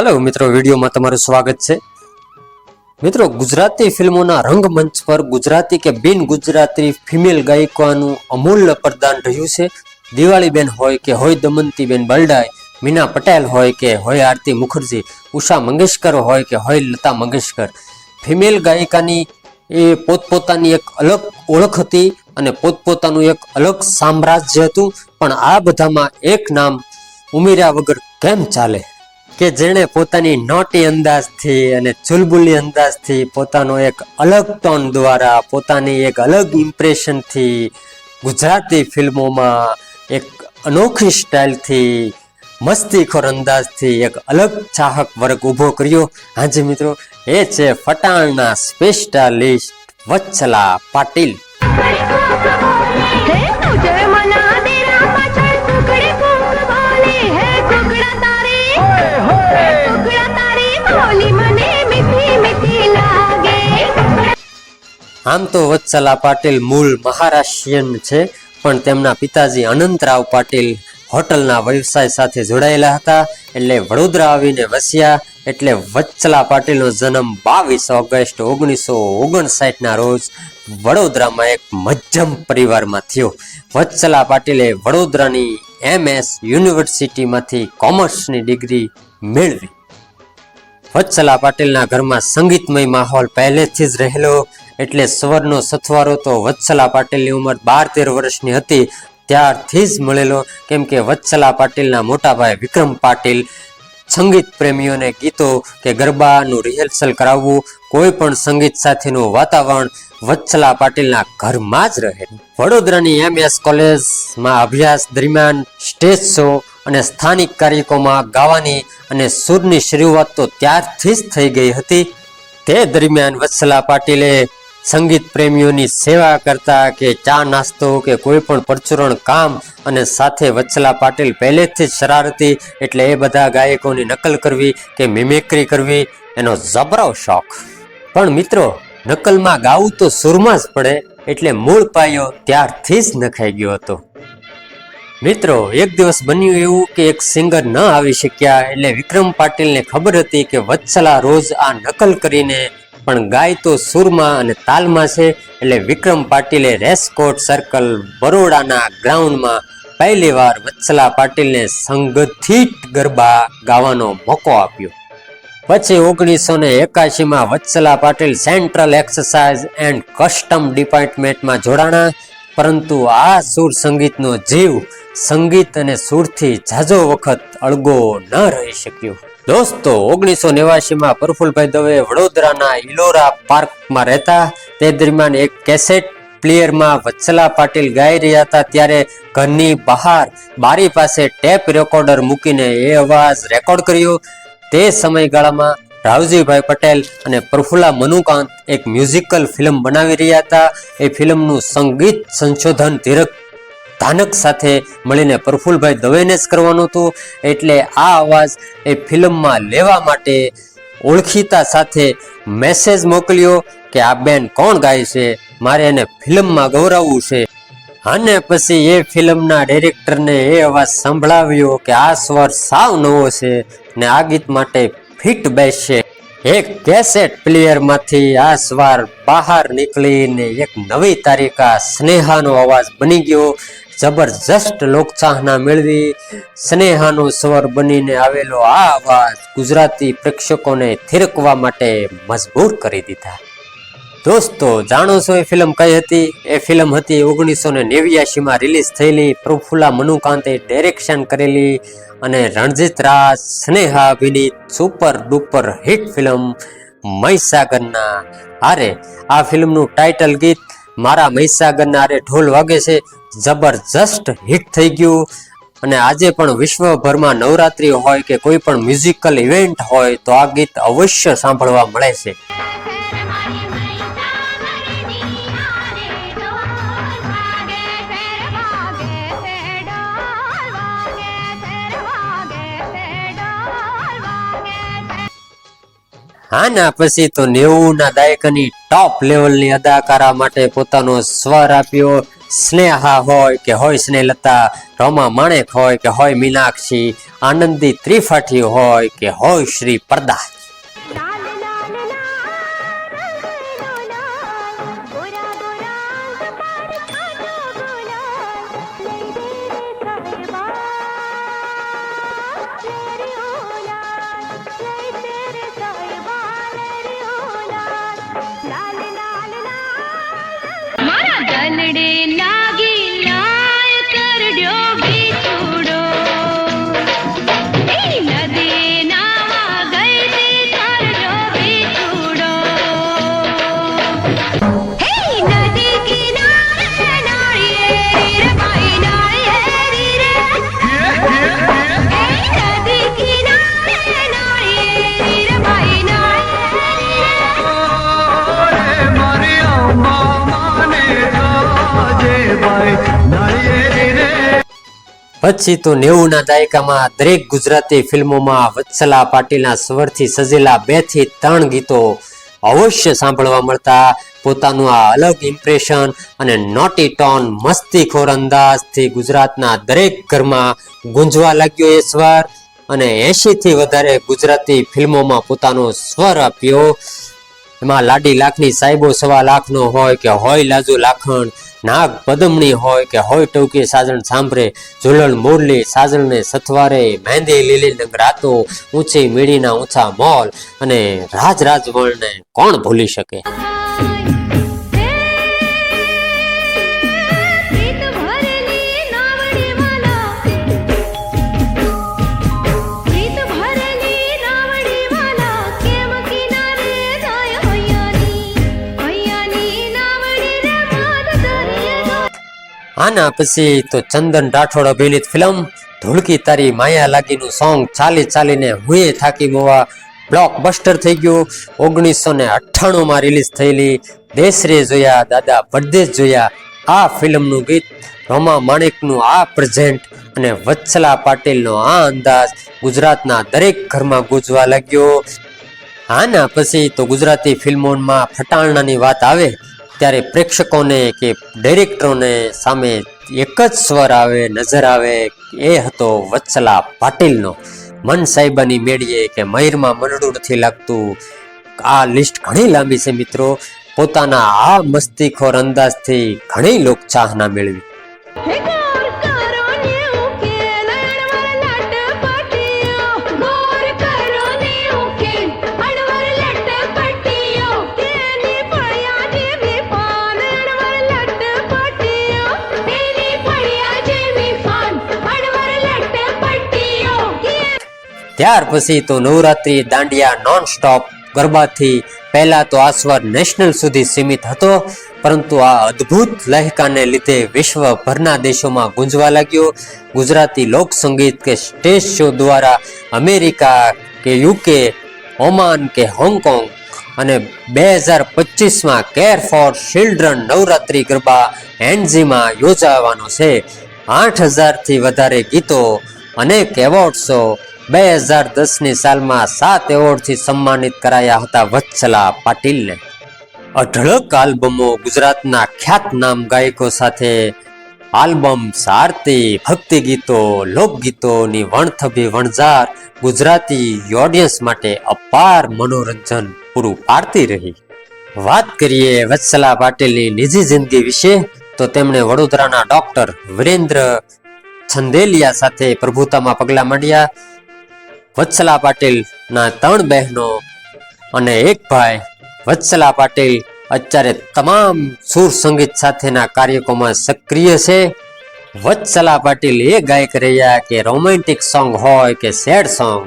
Hello મિત્રો, વિડીયોમાં તમારું સ્વાગત છે. મિત્રો, ગુજરાતી ફિલ્મોના રંગમંચ પર ગુજરાતી કે બિન ગુજરાતી ફિમેલ ગાયિકાનું અમૂલ્ય પ્રદાન રહ્યું છે. દિવાળીબેન હોય કે હોય દમંતીબેન બલડાય, મીના પટેલ હોય કે હોય આરતી મુખર્જી, ઉષા મંગેશકર હોય કે હોય લતા મંગેશકર. ફિમેલ ગાયિકાની એ પોતપોતાની એક અલગ ઓળખ હતી અને પોતપોતાનું એક અલગ સામ્રાજ્ય હતું. પણ આ બધામાં એક નામ ઉમેર્યા વગર કેમ ચાલે? કે જેણે પોતાની નોટી અંદાજથી અને ચુલબુલી અંદાજથી પોતાનો એક અલગ ટોન દ્વારા પોતાની એક અલગ ઇમ્પ્રેશનથી ગુજરાતી ફિલ્મોમાં એક અનોખી સ્ટાઇલથી, મસ્તીખોર અંદાજથી એક અલગ ચાહક વર્ગ ઊભો કર્યો. હાજી મિત્રો, એ છે ફટાણના સ્પેશિયાલિસ્ટ વત્સલા પાટીલ. આમ તો વત્સલા પાટીલ મૂળ મહારાષ્ટ્રીયન છે, પણ તેમના પિતાજી અનંતરાવ પાટીલ હોટલના વ્યવસાય સાથે જોડાયેલા હતા. એટલે વડોદરા આવીને વસ્યા, એટલે વત્સલા પાટીલનો જન્મ બાવીસ ઓગસ્ટ ઓગણીસો ઓગણસાઠના રોજ વડોદરામાં એક મધ્યમ પરિવારમાં થયો. વત્સલા પાટીલે વડોદરાની એમએસ યુનિવર્સિટીમાંથી કોમર્સની ડિગ્રી મેળવી. વત્સલા પાટીલના ઘરમાં સંગીતમય માહોલ પહેલેથી જ રહેલો એટલે સ્વરનો સથવારો તો વત્સલા પાટીલની ઉંમર બાર તેર વર્ષની હતી. ત્યારથી જ મળેલો કેમ કે વત્સલા પાટીલના મોટા ભાઈ વિક્રમ પાટીલ સંગીત પ્રેમીઓને ગીતો કે ગરબાનું રિહર્સલ કરાવવું, કોઈ પણ સંગીત સાથેનું વાતાવરણ વત્સલા પાટીલના ઘરમાં જ રહે. વડોદરાની એમએસ કોલેજમાં અભ્યાસ દરમિયાન સ્ટેજ શો અને સ્થાનિક કાર્યક્રમોમાં ગાવાની અને સૂરની શરૂઆત તો ત્યારથી જ થઈ ગઈ હતી. તે દરમિયાન વત્સલા પાટીલે સંગીત પ્રેમીઓની સેવા કરતા કે ચા નાસ્તો કે કોઈ પણ પરચુરણ કામ અને સાથે વત્સલા પાટીલ પહેલેથી જ શરારતી એટલે એ બધા ગાયકોની નકલ કરવી કે મિમિક્રી કરવી એનો જબરો શોખ. પણ મિત્રો, નકલમાં ગાવું તો સુરમાં જ પડે એટલે મૂળ પાયો ત્યારથી જ નખાઈ ગયો હતો. મિત્રો, એક દિવસ બન્યું એવું કે એક સિંગર ન આવી શક્યા એટલે વિક્રમ પાટીલને ખબર હતી કે વત્સલા રોજ આ નકલ કરીને પણ ગાય તો સુરમાં અને તાલમાં છે. એટલે વિક્રમ પાટીલે રેસકોટ સર્કલ બરોડાના ગ્રાઉન્ડમાં પહેલી વાર વત્સલા પાટીલને સંગઠિત ગરબા ગાવાનો મોકો આપ્યો. પછી ઓગણીસો ને એકાશીમાં Vatsala Patil central exercise and custom ડિપાર્ટમેન્ટમાં જોડાણા. પરંતુ આ સુર સંગીતનો જીવ સંગીત અને સુરથી ઝાઝો વખત અળગો ન રહી શક્યો. દોસ્તો ઓગણીસો નેવાસીમાં પ્રફુલભાઈ દવે વડોદરાના ઇલોરા પાર્કમાં રહેતા. તે દરમિયાન એક કેસેટ પ્લેયરમાં વત્સલા પાટીલ ગાઈ રહ્યા હતા. ત્યારે ઘરની બહાર બારી પાસે ટેપ રેકોર્ડર મૂકીને એ અવાજ રેકોર્ડ કર્યો. તે સમયગાળામાં રાવજીભાઈ પટેલ અને પ્રફુલ્લા મનુકાંત એક મ્યુઝિકલ ફિલ્મ બનાવી રહ્યા હતા. એ ફિલ્મનું સંગીત સંશોધન ધીરક ધાનક સાથે મળીને પ્રફુલભાઈ દવેને જ કરવાનું હતું. એટલે આ અવાજ એ ફિલ્મમાં લેવા માટે ઓળખીતા સાથે મેસેજ મોકલ્યો કે આ બેન કોણ ગાય છે? મારે એને ફિલ્મમાં ગૌરવવું છે. અને પછી એ ફિલ્મના ડિરેક્ટરને એ અવાજ સંભળાવ્યો કે આ સ્વર સાવ નવો છે ને આ ગીત માટે ફિટ બેસશે એક કેસેટ પ્લેયરમાંથી આ સ્વાર બહાર નીકળીને એક નવી તારીખા સ્નેહાનો અવાજ બની ગયો. જબરજસ્ત લોકચાહના મેળવી સ્નેહાનો સ્વર બનીને આવેલો આ અવાજ ગુજરાતી પ્રેક્ષકોને થિરકવા માટે મજબૂર કરી દીધા. દોસ્તો, જાણો છો એ ફિલ્મ કઈ હતી? એ ફિલ્મ હતી ઓગણીસો ને નેવ્યાસીમાં રિલીઝ થયેલી પ્રફુલ્લા મનુકાંતે ડાયરેક્શન કરેલી અને રણજીત રાજ સ્નેહા અભિનીત સુપર ડુપર હિટ ફિલ્મ મહીસાગરના આરે આ ફિલ્મનું ટાઇટલ ગીત મારા મહીસાગરના આરે ઢોલ વાગે છે. જબરજસ્ત હિટ થઈ ગયું. અને આજે પણ વિશ્વભરમાં નવરાત્રી હોય કે કોઈ પણ મ્યુઝિકલ ઇવેન્ટ હોય તો આ ગીત અવશ્ય સાંભળવા મળે છે. આના પછી તો નેવું ના દાયકાની ટોપ લેવલની અદાકારા માટે પોતાનો સ્વર આપ્યો. સ્નેહા હોય કે હોય સ્નેહલતા, રોમા માણેક હોય કે હોય મીનાક્ષી, આનંદી ત્રિપાઠી હોય કે હોય શ્રી પરદા ಕನ್ನಡೆ ನಾ પછી તો નેવુંના દાયકામાં દરેક ગુજરાતી ફિલ્મોમાં વત્સલા પાટીલના સ્વરથી સજેલા બેથી ત્રણ ગીતો અવશ્ય સાંભળવા મળતા પોતાનું આ અલગ ઇમ્પ્રેશન અને નોટી ટોન મસ્તીખોર અંદાજથી ગુજરાતના દરેક ઘરમાં ગુંજવા લાગ્યો એ સ્વર. અને એંશી થી વધારે ગુજરાતી ફિલ્મોમાં પોતાનો સ્વર આપ્યો. એમાં લાડી લાખની સાહેબો સવા લાખનો હોય કે હોય લાજુ લાખણ, નાગ પદમણી હોય કે હોય ટવકી સાજણ સાંભળે, ઝુલણ મોરલી સાજણને સથવારે, મહેંદી લીલી નંગરાતો ઊંચી મીડીના ઊંચા મોલ અને રાજ રાજવણને કોણ ભૂલી શકે? આના પછી તો ચંદન રાઠોડ અભિનીત ફિલ્મ ધૂળકી તારી માયા લાગીનું સોંગ ચાલી ચાલીને હુએ થાકી મોવા બ્લોકબસ્ટર થઈ ગયું. ઓગણીસો ને અઠ્ઠાણુંમાં રિલીઝ થયેલી દેશરે જોયા, દાદા પરદેશ જોયા, આ ફિલ્મનું ગીત રોમા માણેકનું આ પ્રેઝેન્ટ અને વત્સલા પાટીલનો આ અંદાજ ગુજરાતના દરેક ઘરમાં ગુજવા લાગ્યો. આના પછી તો ગુજરાતી ફિલ્મોમાં ફટાણાની વાત આવે ત્યારે પ્રેક્ષકોને કે ડાયરેક્ટરોને સામે એક જ સ્વર આવે, નજર આવે, એ હતો વત્સલા પાટીલનો. મન સાહેબાની મેળીએ કે મયુરમાં મનડું નથી લાગતું આ લિસ્ટ ઘણી લાંબી છે મિત્રો. પોતાના આ મસ્તીખોર અંદાજથી ઘણી લોકચાહના મેળવી. ત્યાર પછી તો નવરાત્રી દાંડિયા નોન સ્ટોપ ગરબાથી પહેલા તો આ નેશનલ સુધી સીમિત હતો, પરંતુ આ અદ્ભુત લહેકાને લીધે વિશ્વભરના દેશોમાં ગુંજવા લાગ્યો. ગુજરાતી લોક સંગીત કે સ્ટેજ શો દ્વારા અમેરિકા કે યુકે, ઓમાન કે હોંગકોંગ અને બે હજાર પચીસમાં care for children Navratri Garba એનજીમાં યોજાવાનો છે. આઠ હજારથી વધારે ગીતો, અનેક એવોર્ડ્સો બે હજાર દસની સાલમાં સાત એવોર્ડથી સન્માનિત કરાયા હતા વત્સલા પાટીલને અઢળક આલ્બમો ગુજરાતના ખ્યાતનામ ગાયકો સાથે આલ્બમ આરતી ભક્તિ ગીતો લોકગીતોની વણથભી વણઝાર ગુજરાતી ઓડિયન્સ માટે અપાર મનોરંજન પૂરું પાડતી રહી. વાત કરીએ વત્સલા પાટીલની નિજી જિંદગી વિશે, તો તેમણે વડોદરાના ડોક્ટર વિરેન્દ્ર છંદેલિયા સાથે પ્રભુતામાં પગલાં માંડ્યા. વત્સલા પાટીલના ત્રણ બહેનો અને એક ભાઈ. વત્સલા પાટીલ અત્યારે તમામ સુર સંગીત સાથેના કાર્યક્રમમાં સક્રિય છે. વત્સલા પાટીલ એ ગાયક રહ્યા કે રોમેન્ટિક સોંગ હોય કે sad song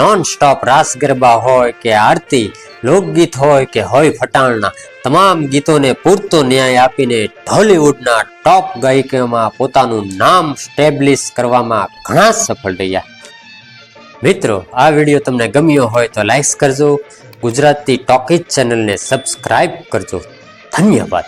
non stop raas garba હોય કે આરતી, લોકગીત હોય કે હોય ફટાણના તમામ ગીતોને પૂરતો ન્યાય આપીને ઢોલિવૂડના ટોપ ગાયકોમાં પોતાનું નામ સ્ટેબ્લિશ કરવામાં ઘણા સફળ રહ્યા. મિત્રો, આ વીડિયો તમને ગમ્યો હોય તો લાઇક્સ કરજો. ગુજરાતી ટોકીજ ચેનલને સબસ્ક્રાઈબ કરજો. ધન્યવાદ.